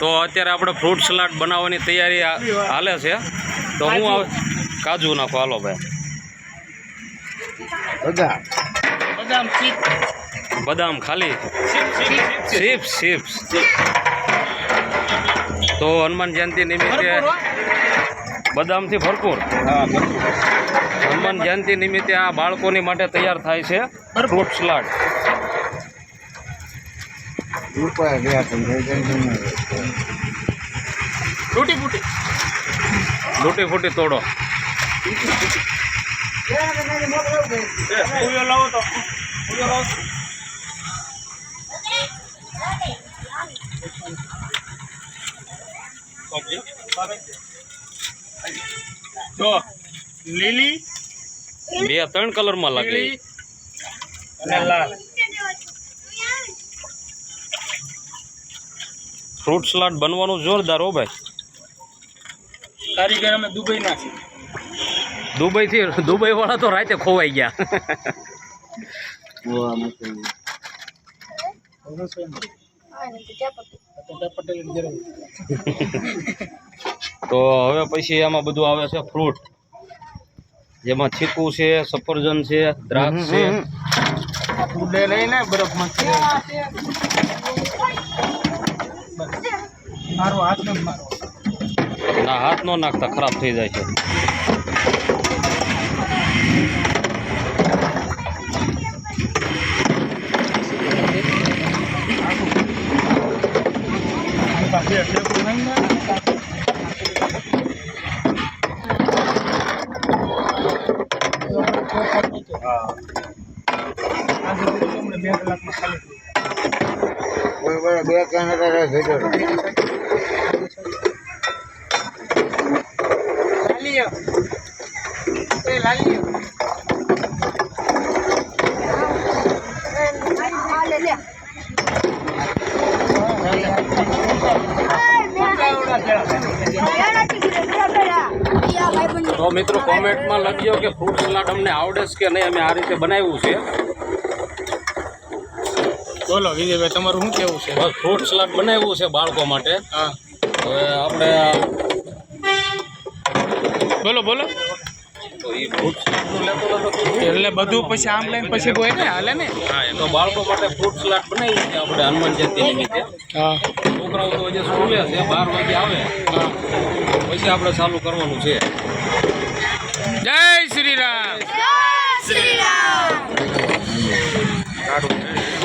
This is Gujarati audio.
તો અત્યારે આપણે ફ્રૂટ સલાડ બનાવવાની તૈયારી હાલે છે. તો હું આવે કાજુ નાખો. હાલો ભાઈ. બદામ. ખાલી. ચિપ્સ ચિપ્સ તો હનુમાન જયંતિ નિમિત્તે બદામથી ભરપૂર. હા હનુમાન જયંતિ નિમિત્તે આ બાળકોની માટે તૈયાર થાય છે ફ્રૂટ સલાડ. રૂપિયા ગયા તૂટી ફૂટી. લૂંટી ફૂટી તોડો. લાવો તો લાવો જો લીલી બે ત્રણ કલરમાં લાગે. અને લાલ. ફ્રૂટ સલાડ બનવાનું જોરદાર હો ભાઈ. કારીગર અમે દુબઈ ના છીએ. દુબઈથી દુબઈ વાળા તો રાતે ખોવાઈ ગયા. તો હવે પછી આમાં બધું આવે છે ફ્રૂટ. જેમાં ચીકુ છે સફરજન છે દ્રાક્ષ છે. બરફમાં મારો હાથ ને મારો. ના હાથ ન નાખતા ખરાબ થઈ જાય છે. બે કલાકમાં ખાલી કોઈ વાર બે કાને લાલીઓ. એ લાલીઓ. તો મિત્રો કોમેન્ટમાં લખજો કે ફ્રૂટ સલાડ અમને આવડે છે કે નહીં, અમે આ રીતે બનાવ્યું છે. બોલો વિજયભાઈ તમારું શું કેવું છે? બસ ફ્રૂટ સલાડ બનાવ્યું છે બાળકો માટે. હા. હવે આપણે બોલો બોલો? એટલે બધું પછી આમ લઈને પછી કોઈ ને હાલે ને? હા એ તો બાળકો માટે ફ્રૂટ સલાડ બનાવી છે આપણે હનુમાન જયંતિ નિમિત્તે. હા. છોકરાઓ તો હજી સ્કૂલે છે બાર વાગે આવે. પછી આપણે ચાલુ કરવાનું છે. જય શ્રી રામ.